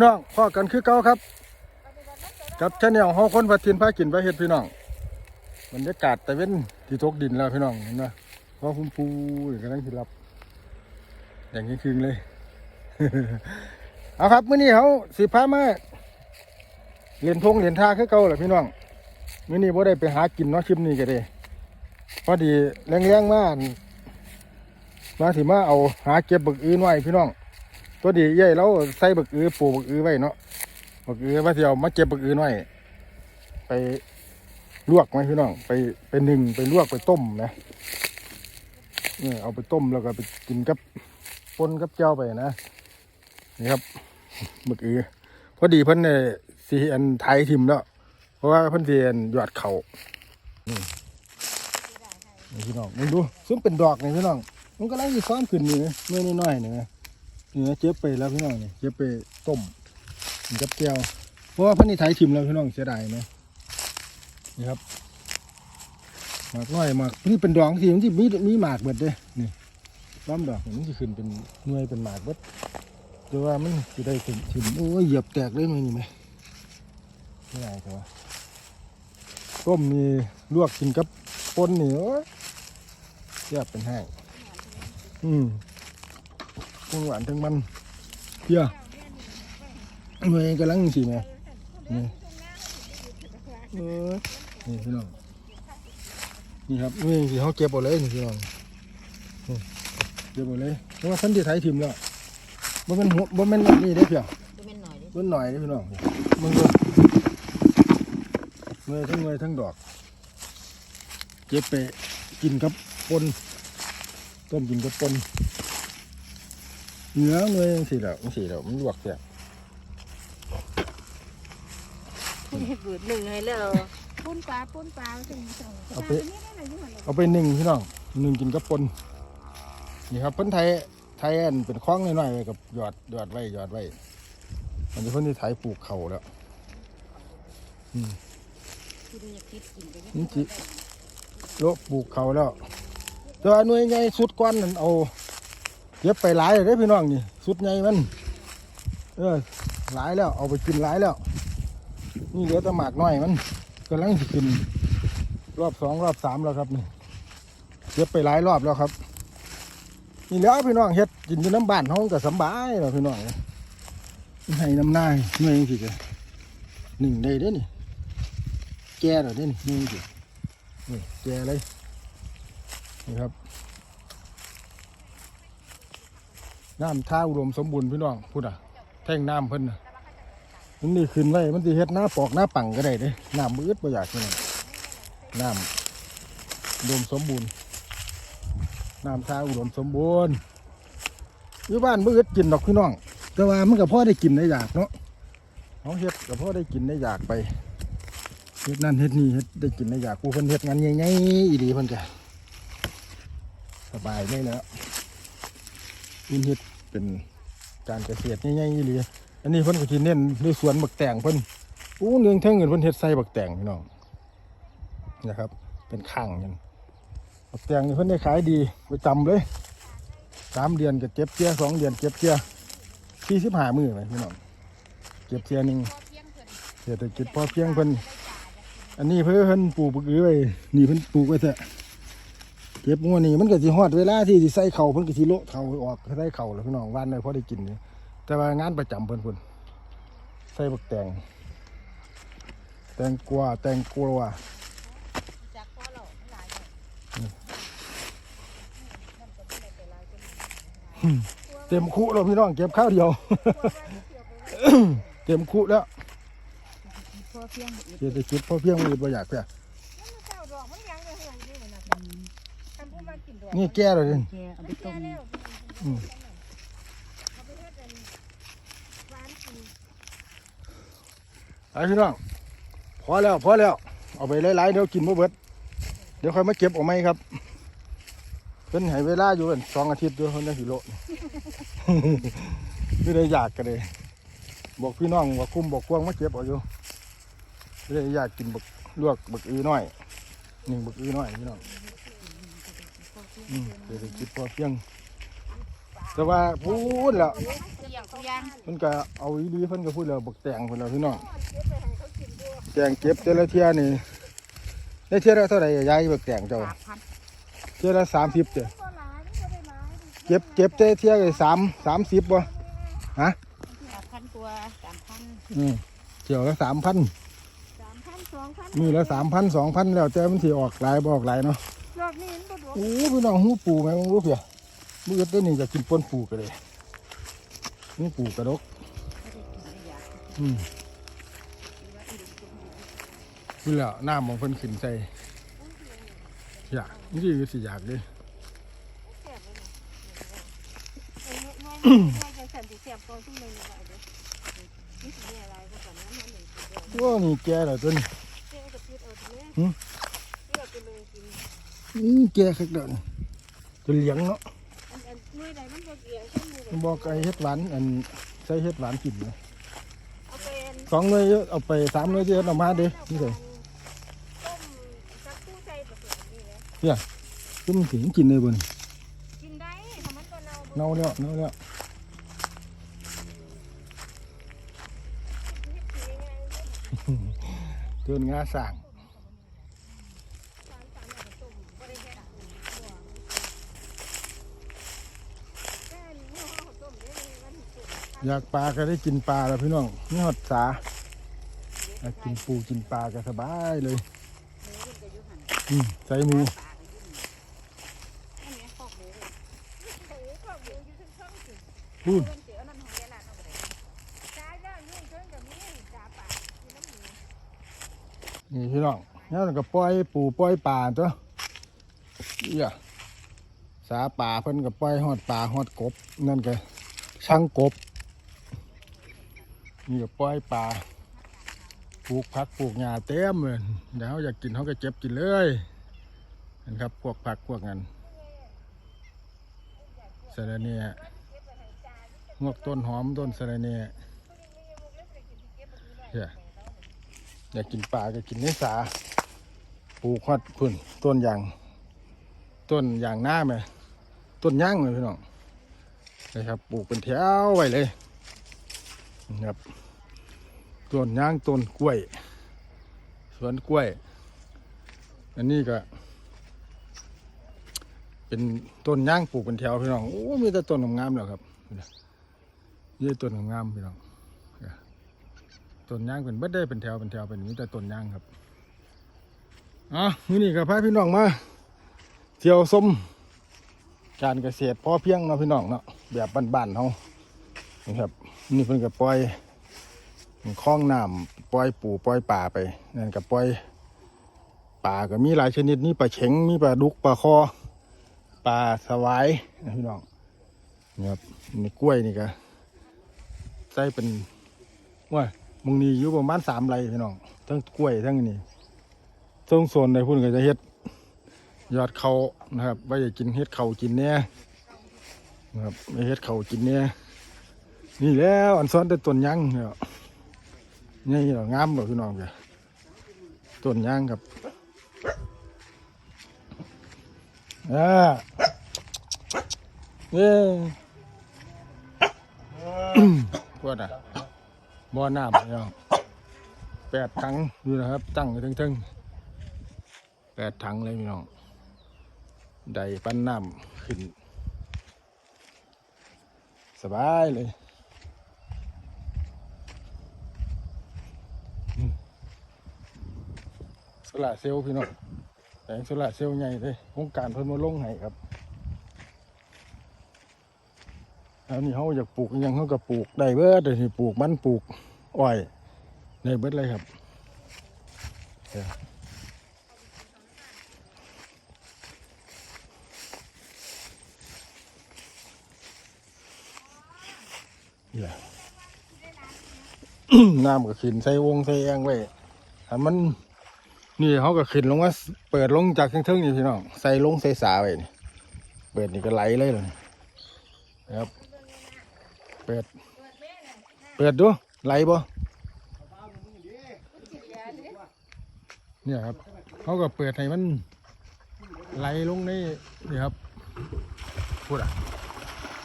พี่น้องพ่อกันคือเก่าครับ กับชาแนลเฮาคนพัดทินพากินพาเฮ็ดพี่น้องบรรยากาศตะเว้นที่ตกดินแล้วพี่น้องเห็นไหมพ่อคุณปูกำลังสิรับ อย่างนี้คืนเลยเอาครับมื้อนี้เขาสิพามาเหรียญทงเหรียญท่าคือเก่าแหละพี่น้องมื้อนี้บ่ได้ไปหากินเนาะคลิปนี้ก็ได้พอดีแรงๆมาอั่นมาสิมาเอาหาเก็บบึกอื่นไว้พี่น้อง ตัวดีใหญ่เราใส่บึกอือปลูกบึกอือไว้เนาะบึกอือว่าสิเอามาเก็บบึกอือไว้ไปลวกไหมพี่น้อง ไปไปนึ่งไปลวกไปต้มนะเนี่ยเอาไปต้มแล้วก็ไปกินกับปนกับเจ้าไปนะนี่ครับบึกอือพอดีเพิ่นเนี่ยสีอันไทยทิมแล้วเพราะว่าเพิ่นสีอันหยอดเข่านี่พี่น้องมึงดูซึ่งเป็นดอกนี่พี่น้องมันก็ไล่ซ้อมขึ้นนี่นะเมื่อน้อยๆนี่ นะนี่นะเจ็บไปแล้วพี่น้องนี่เจ็บไปต้มกินกับแก้วเพราะว่าพันนี่ไทยทิมแล้วพี่น้องเสียดายไหมนี่ครับหมากน้อยหมากนี่เป็นดอกที่มันที่มีมีหมากเบิดเด้นี่ล้อมดอกมันจะขึ้นเป็นหน่วยเป็นหมากเบิดแต่ว่ามันจะได้ถึงทิมโอ้ยเหยียบแตกเลยไหมนี่ไหมไม่ได้แต่ว่าต้มนี่ลวกกินกับปนนี่โอ้ยแซ่บเป็นแห้งอืม ทั้งหวานทั้งมันเพียเมื่อยกำลังสิแม่นี่เออนี่พี่น้องนี่ครับเมื่อยสิเขาเก็บเอาเลยนี่พี่น้องนี่เก็บเอาเลยเพราะว่าท่านที่ไทยทิมแล้วบ่แม่นหัวบ่แม่นนี่ได้อเพียดูเป็นหน่อยดิต้นหน่อยเด้อพี่น้องมึงดูเมื่อยทั้งเมื่อยทั้งดอกเก็บไปกินกับปนต้มกินกับปน เนื้อเมื่อยสีแล้วสีแล้วมันลวกเนี่ยบืดหนึ่งให้แล้วปุ้นปลาปุ้นปลาสิ่งสองเอาไปนี่ได้ไหนอยู่หันเอาไปหนึ่งพี่น้องหนึ่งกินกับปนนี่ครับเพิ่นไทยไทยอันเป็นคล้องน้อยๆไว้กับหยอดหยอดไว้หยอดไว้มันจะเพิ่นที่ไทยปลูกเขาแล้วคุณอยากคิดกินไปนี่จิโลกปลูกเขาแล้วแตัวาหน่วยใหญ่สุดกวนนั่นเอา เก็บไปหลายเลยเด้พี่น้องนี่สุดใหญ่มัน เออหลายแล้ว เอาไปกินหลายแล้ว นี่เหลือแต่หมากน้อยมันกำลังจะกิน รอบสองรอบสามแล้วครับนี่เก็บไปหลายรอบแล้วครับ นี่แล้วพี่น้องเฮ็ดกินอยู่น้ำบ้านห้องก็สบายแล้วพี่น้องให้น้ำหน้าหน่วยสิจ้ะหนึ่งได้เด้นี่แก่แล้วเด้นี่หนึ่งสินี่แก่เลยนี่ครับ น้ำท่าอุดมสมบูรณ์พี่น้องพูดอะ แท่งน้ำเพิ่นน่ะมันนี่ขึ้นไว้มันสิเฮ็ดหน้าปอกหน้าปังก็ได้เด้น้ำมืดบ่อยากพี่น้ำอุดมสมบูรณ์น้ำท่าอุดมสมบูรณ์อยู่บ้านมืดกินดอกพี่น้อง แต่ว่ามันก็พ่อได้กินได้อยากเนาะเขาเฮ็ดก็พ่อได้กินได้อยากไปเฮ็ดนั่นเฮ็ดนี่เฮ็ดได้กินได้อยากผู้เพิ่นเฮ็ดงานใหญ่ๆอีดีเพิ่นจะสบายเลยแล้วอินเฮ็ด เป็นการเกษตรใหญ่ๆอีหลีอันนี้เพิ่นก็สิเน้นด้วยสวนบักแตงเพิ่นอู้เนืองเทิงเงินเพิ่นเฮ็ดใส่บักแตงพี่น้องนะครับ เป็นข้างกันบักแตงนี่เพิ่นได้ขายดีไประจำเลยสามเดือนก็เก็บเทียสองเดือนเก็บเทียสี่สิบห้ามือเลยพี่น้องเก็บเทียหนึ่งเศรษฐกิจพอเพียงเพิ่นอันนี้เพิ่นเพิ่นปลูกบักอื้อไว้นี่เพิ่นปลูกไว้เถอะ เก็บงวนี่มันก็สิฮอดเวลาที่สิใส่เข่าเพิ่นก็สิโละเข่าออกใส่เข่าแล้วพี่น้องวันเลยพอได้กินนี่แต่ว่างานประจำเพิ่นเพิ่นใส่บักแตงแตงกวาแตงกวาเราหลายเต็มคุแล้วพี่น้องเก็บข้าวเดียว เต็มคุแล้วเพียงเศรษฐกิจพอเพียงมือบ่อยากเพื่อ เจ้าดอกมันยังเลยห่วงอยู่นะทำผู้มากิน ดอกนี่แก่เลยนี่แกเอาไปแก่ต้มแล้วอืมเอาไปเฮ็ดเป็นหวานกินไอ้พี่น้องพอแล้วพอแล้วเอาไปหลายๆเดี๋ยวกินบ่เบิด เดี๋ยวค่อยมาเก็บเออกไหมครับเพิ่นให้เวลาอยู่เป็นสองอาทิตย์ด้วยเพิ่นจะสิโลไม่ได้อยากกันเลยบอกพี่น้องว่าคุ้มบอกควงมาเก็บเอาอยู่ไม่ได้อยากกินบักลวกบักอือน้อยหนึ่งบักอือน้อยพี่น้อง อืมเศรษฐกิจพอเพียง แต่ว่าพูดแล้วเสียงเขายังเพิ่นก็เอาอีดีเพิ่นก็พูดแล้วบักแตงพุ่นแล้วพี่น้องแตงเก็บแต่ละเที่ยนี่ได้เที่ยละเท่าไหร่ยายบักแตงเจ้าสามพันเที่ยละ30เด้อก็หลายนี่ก็ได้หลายเก็บเก็บแต่เที่ยก็3 30บ่ฮะสามพันตัวสามพันอืมเที่ยวละ3,000สามพันสองพันมือละ3,000 2,000แล้วแต่มันสิออกหลายบ่ออกหลายเนาะ โอ้พี่น้องหูปูแม่งรู้เพียมือเต้นนี่จะกินป้นปูกันเลยนี่ปูกระดกอืมนี่แหละหน้ำของเพิ่นขึ้นใจอยากนี่คือสิอยากเลยว่าซุ่มนึงอะไรเด้อนี่สิมีอะไรก็กันนั้นมันหนึ่เด้อว้านี่แก่แล้วตัวนี้เจ๊ก็ปิดเอาทีนี้ หืม เลือกไปเลยกิน นี่แก่คักเด้อนี่จะเลี้ยงเนาะอันอันมื้อใดมันบ่เกี่ยวใช่มื้อกไอเฮ็ดหวานอันใส่เฮ็ดหวานกินนะเอาไปอันสองหน่วยเอะเอาไปสามหน่วยเยอะเอามาด้นี่เลยต้มกับตู้ใส่ผสมนี่แหละจุ่มถึงกินเลยบนกินได้ถ้ามันก็เน่าเน่าแล้วเน่าแล้วเฮ็ดสิยังไงเกินงาสร้าง สารสารเอาไปต้มบ่ได้แค่ตัวแค่นี้เฮาเอาต้มได้มันสิสุก อยากปลาก็ได้กินปลาแล้วพี่น้องนี่ฮอดสาอยากกินปูกินปลาก็สบายเลยอืมใส่หมูอันนี้คอกหมูโอ้ก็หมูอยู่ทั้งช่องสิพูดเพิ่นเสียนั่นของนี่เพิ่นก็มีจ้าปากกินน้ำหมูนี่พี่น้องแล้วก็ปล่อยปูปล่อยปลาตัวเอี่ยสาป่าเพิ่นก็ปล่อยฮอดปลาฮอดกบ นั่นก็ช่างกบ นี่ก็ปล่อยปลาปลูกผักปลูกหญ้าเต็มเลยเดี๋ยวอยากกินเขาก็เจ็บกินเลยนะครับพวกผักพวกนั้นสะระเนียงวกต้นหอมต้นสะระเนียเหี้ยอยากกินปลาก็กินเนื้อสาปลูกฮอดคุณต้นยางต้นยางหน้าไหมต้นย่างเลยพี่น้องนะครับปลูกเป็นแถวไว้เลย ครับต้นย่างต้นกล้วย สวนกล้วย อันนี้ก็ เป็นต้นย่างปลูกเป็นแถวพี่น้องโอ้มีแต่ต้นงามๆแล้วครับนี่ต้นงามๆพี่น้องต้นยางเป็นเบิดได้เป็นแถวเป็นแถวเป็นมีแต่ต้นยางครับอะมื้อนี้ก็พาพี่น้องมาเที่ยวส้มการเกษตรพอเพียงเนาะพี่น้องเนาะแบบบ้านๆเฮานะครับ นี่เพิ่นก็ปล่อยคลองน้ำปล่อยปูปล่อยป่าไปนั่นก็ปล่อยป่าก็มีหลายชนิดมีปลาเข็งมีปลาดุกปลาคอปลาสวายนะพี่น้องนี่ครับนี่กล้วยนี่ก็ใส่เป็นว่ามึงนี่อยู่ประมาณสามไรพี่น้องทั้งกล้วยทั้งนี่ทั้งโซนในพุ่นก็จะเฮ็ดยอดเขานะครับว่าจะกินเฮ็ดเขากินเนี่ยนะครับไม่เฮ็ดเขากินเนี่ย นี่แล้วอันซ้อนแต่ต้นยังเนี่ยนี่เหรองามแบบพี่น้องจ้ะต้นยางครับอ่าเย้พวดอะบ่อน้ำเนี่ยแปดถังอยู่นะครับ ตั้งอยู่ทึ่งๆแปดถังเลยพี่น้องได้ปั้นน้ำขึ้น สบายเลยอืมโซ ลาเซลล์พี่น้องแสงโซลาเซลล์ใหญ่เลยโครงการเพิ่นมาลงให้ครับแล้วนี่เขาอยากปลูกยังเขาก็ปลูกได้เบิดเลยปลูกมันปลูกอ้อยได้เบิดเลยครับนี่แหละน้ำก็ขึ้นใส่วงใส่แองไว้ถ้ามัน นี่เขาก็ขึ้นลงว่าเปิดลงจากเทิงๆนี่พี่น้องใส่ลงใส่สาไว้นี่เปิดนี่ก็ไหลเลยเลยนะครับ เปิด เปิดดูไหลบ่เนี่ยครับเขาก็เปิดให้มันไหลลงในนี่ครับพูดอะ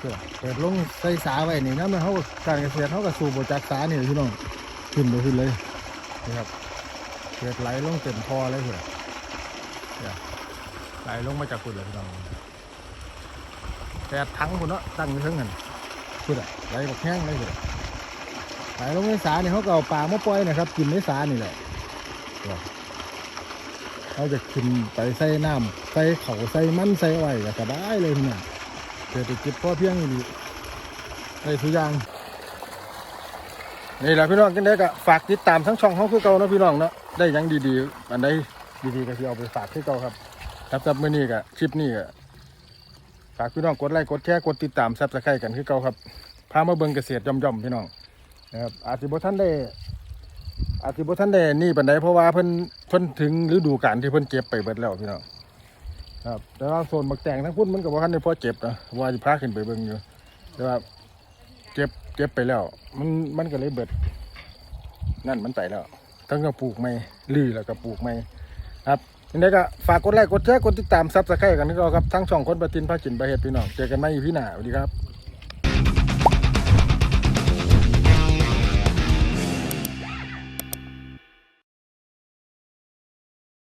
เปิดเปิดลงใส่สาไว้นี่นะมันเขาการเกษตรเขาก็สูบจากสาเนี่ยพี่น้องขึ้นไปขึ้นเลยนะครับ เกิดไหลลงเต็มคอเลยเพื่อไหลลงมาจากคุณเลยพี่น้องแปดทั้งคุณเนาะตั้งอยู่ทั้งกันคุณอะไหลแบบแห้งเลยเพื่อไหลลงในสานี่เขาก็เอาปลามาปล่อยนะครับ กินในสานี่แหละเขาจะขึ้นไปใส่น้ำใส่เขาใส่มันใส่อ้อยก็สบายเลยพี่น้องเศรษฐกิจพอเพียงอยู่ดีได้ทุกอย่างนี่แหละพี่น้องกันเด็กอะฝากติดตามทั้งช่องเขาคือเก่านะพี่น้องเนาะ ได้หยังดีๆ อันใดดีๆก็ที่เอาไปฝากคือเก่าครับครับครับมื้อนี้ก็คลิปนี้ก็ฝากพี่น้องกดไลค์กดแชร์กดติดตามซับสไครต์กันคือเก่าครับพามาเบิ่งเกษตรย่อมๆพี่น้องนะครับอาจสิบ่ทันได้อาจสิบ่ทันได้นี่ปานใดเพราะว่าเพิ่นเพิ่นถึงฤดูกาลที่เพิ่นเก็บไปเบิดแล้วพี่น้องครับแต่ว่าโซนบักแตงทั้งพุ่นมันก็บ่ทันได้พอเจ็บนะว่าสิพาขึ้นไปเบิ่งอยู่แต่ว่าเจ็บเจ็บไปแล้ว มันมันก็เลยเบิดนั่นมันไปแล้ว ทั้งก็ปลูกใหม่ลือแล้วก็ปลูกใหม่ครับยังไงก็ฝากกดไลค์กดแชร์กดติดตามซับสไครต์กันนี่ก็ครับทั้งช่องคนประทินพากินประเฮ็ดพี่น้องเจอกันใหม่พี่หน้าสวัสดีครับ